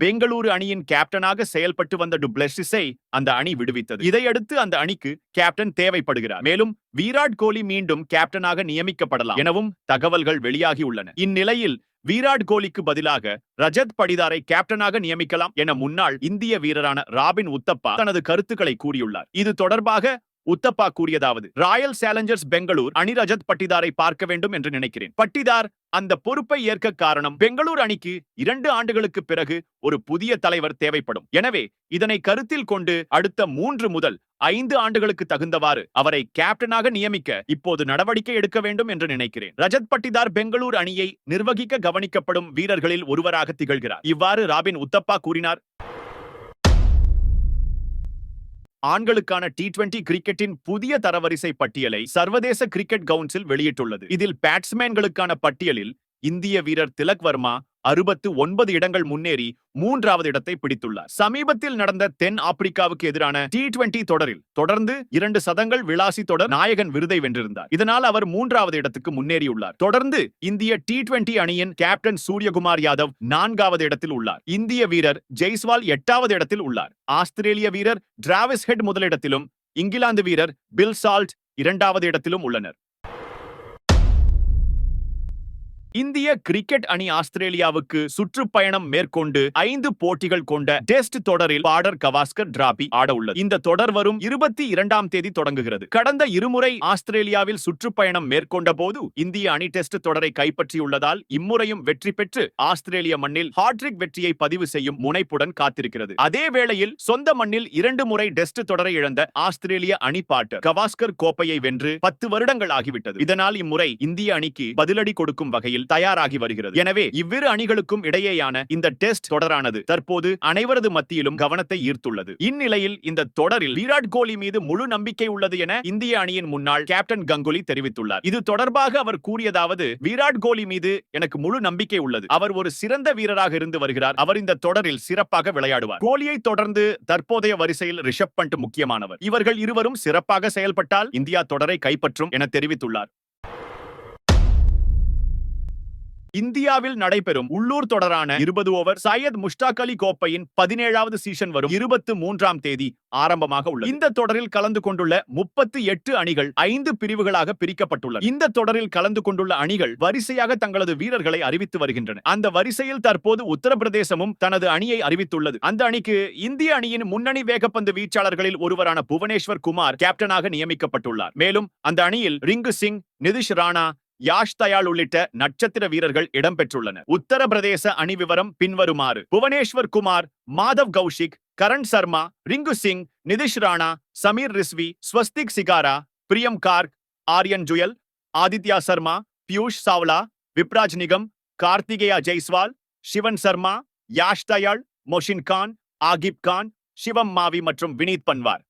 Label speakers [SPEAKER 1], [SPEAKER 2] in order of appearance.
[SPEAKER 1] பெங்களூரு அணியின் கேப்டனாக செயல்பட்டு வந்த டுப்ளெசிஸை அந்த அணி விடுவித்தது. இதையடுத்து அந்த அணிக்கு கேப்டன் தேவைப்படுகிறார். மேலும் விராட் கோலி மீண்டும் கேப்டனாக நியமிக்கப்படலாம் எனவும் தகவல்கள் வெளியாகியுள்ளன இந்நிலையில் விராட் கோலிக்கு பதிலாக ரஜத் படிதாரை கேப்டனாக நியமிக்கலாம் என முன்னாள் இந்திய வீரரான ராபின் உத்தப்பா தனது கருத்துக்களை கூறியுள்ளார். இது தொடர்பாக உத்தப்பா கூறியதாவது ராயல் சேலஞ்சர்ஸ் பெங்களூர் அணி ரஜத் பட்டிதாரை பார்க்க வேண்டும் என்று நினைக்கிறேன். பட்டிதார் அந்த பொறுப்பை ஏற்க காரணம் பெங்களூர் அணிக்கு இரண்டு ஆண்டுகளுக்கு பிறகு ஒரு புதிய தலைவர் தேவைப்படும். எனவே இதனை கருத்தில் கொண்டு அடுத்த மூன்று முதல் ஐந்து ஆண்டுகளுக்கு தகுந்தவாறு அவரை கேப்டனாக நியமிக்க இப்போது நடவடிக்கை எடுக்க வேண்டும் என்று நினைக்கிறேன். ரஜத் பட்டிதார் பெங்களூர் அணியை நிர்வகிக்க கவனிக்கப்படும் வீரர்களில் ஒருவராக திகழ்கிறார். இவ்வாறு ராபின் உத்தப்பா கூறினார். ஆண்களுக்கான டி டுவெண்டி கிரிக்கெட்டின் புதிய தரவரிசை பட்டியலை சர்வதேச கிரிக்கெட் கவுன்சில் வெளியிட்டுள்ளது. இதில் பேட்ஸ்மேன்களுக்கான பட்டியலில் இந்திய வீரர் திலக் வர்மா அறுபத்து ஒன்பது இடங்கள் முன்னேறி மூன்றாவது இடத்தை பிடித்துள்ளார். சமீபத்தில் நடந்த தென் ஆப்பிரிக்காவுக்கு எதிரான டி டுவெண்டி தொடரில் தொடர்ந்து இரண்டு சதங்கள் விளாசி தொடர் நாயகன் விருதை வென்றிருந்தார். இதனால் அவர் மூன்றாவது இடத்துக்கு முன்னேறியுள்ளார். தொடர்ந்து இந்திய டி டுவெண்டி அணியின் கேப்டன் சூரியகுமார் யாதவ் நான்காவது இடத்தில் உள்ளார். இந்திய வீரர் ஜெய்ஸ்வால் எட்டாவது இடத்தில் உள்ளார். ஆஸ்திரேலிய வீரர் டிராவிஸ் ஹெட் முதலிடத்திலும் இங்கிலாந்து வீரர் பில் சால்ட் இரண்டாவது இடத்திலும் உள்ளனர். இந்திய கிரிக்கெட் அணி ஆஸ்திரேலியாவுக்கு சுற்றுப்பயணம் மேற்கொண்டு ஐந்து போட்டிகள் கொண்ட டெஸ்ட் தொடரில் பாடர் கவாஸ்கர் டிராபி ஆட உள்ளது. இந்த தொடர் வரும் இருபத்தி இரண்டாம் தேதி தொடங்குகிறது. கடந்த இருமுறை ஆஸ்திரேலியாவில் சுற்றுப்பயணம் மேற்கொண்ட போது இந்திய அணி டெஸ்ட் தொடரை கைப்பற்றியுள்ளதால் இம்முறையும் வெற்றி பெற்று ஆஸ்திரேலிய மண்ணில் ஹாட்ரிக் வெற்றியை பதிவு செய்யும் முனைப்புடன் காத்திருக்கிறது. அதே வேளையில் சொந்த மண்ணில் இரண்டு முறை டெஸ்ட் தொடரை இழந்த ஆஸ்திரேலிய அணி பாட்டர் கவாஸ்கர் கோப்பையை வென்று பத்து வருடங்கள் ஆகிவிட்டது. இதனால் இம்முறை இந்திய அணிக்கு பதிலடி கொடுக்கும் வகையில் தயாராகி வருகிறது. எனவே இவ்விரு அணிகளுக்கும் இடையேயான இந்த டெஸ்ட் தொடரானது தற்போது அனைவரது மத்தியிலும் கவனத்தை ஈர்த்துள்ளது. இந்நிலையில் இந்த தொடரில் விராட் கோலி மீது முழு நம்பிக்கை உள்ளது என இந்திய அணியின் முன்னாள் கேப்டன் கங்குலி தெரிவித்துள்ளார். இது தொடர்பாக அவர் கூறியதாவது விராட் கோலி மீது எனக்கு முழு நம்பிக்கை உள்ளது. அவர் ஒரு சிறந்த வீரராக இருந்து வருகிறார். அவர் இந்த தொடரில் சிறப்பாக விளையாடுவார். கோலியை தொடர்ந்து தற்போதைய வரிசையில் ரிஷப் பண்ட் முக்கியமானவர். இவர்கள் இருவரும் சிறப்பாக செயல்பட்டால் இந்தியா தொடரை கைப்பற்றும் என தெரிவித்துள்ளார். இந்தியாவில் நடைபெறும் உள்ளூர் தொடரான இருபது ஓவர் சையத் முஷ்டாக் அலி கோப்பையின் பதினேழாவது சீசன் வரும் இருபத்தி மூன்றாம் தேதி ஆரம்பமாக உள்ளது. இந்த தொடரில் கலந்து கொண்டுள்ள முப்பத்தி எட்டு அணிகள் ஐந்து பிரிவுகளாக பிரிக்கப்பட்டுள்ளன. இந்த தொடரில் கலந்து கொண்டுள்ள அணிகள் வரிசையாக தங்களது வீரர்களை அறிவித்து வருகின்றன. அந்த வரிசையில் தற்போது உத்தரப்பிரதேசமும் தனது அணியை அறிவித்துள்ளது. அந்த அணிக்கு இந்திய அணியின் முன்னணி வேகப்பந்து வீச்சாளர்களில் ஒருவரான புவனேஸ்வர் குமார் கேப்டனாக நியமிக்கப்பட்டுள்ளார். மேலும் அந்த அணியில் ரிங்கு சிங் நிதிஷ் ராணா யாஷ் தயாள் உள்ளிட்ட நட்சத்திர வீரர்கள் இடம்பெற்றுள்ளனர். உத்தரப்பிரதேச அணி விவரம் பின்வருமாறு. புவனேஸ்வர் குமார் மாதவ் கௌஷிக் கரண் சர்மா ரிங்கு சிங் நிதிஷ் ராணா சமீர் ரிஸ்வி ஸ்வஸ்திக் சிகாரா பிரியம் கார்க் ஆரியன் ஜுயல் ஆதித்யா சர்மா பியூஷ் சாவ்லா விப்ராஜ் நிகம் கார்த்திகேயா ஜெய்ஸ்வால் சிவன் சர்மா யாஷ் தயாள் மொஷின் கான் ஆகிப் கான் சிவம் மாவி மற்றும் வினீத் பன்வார்.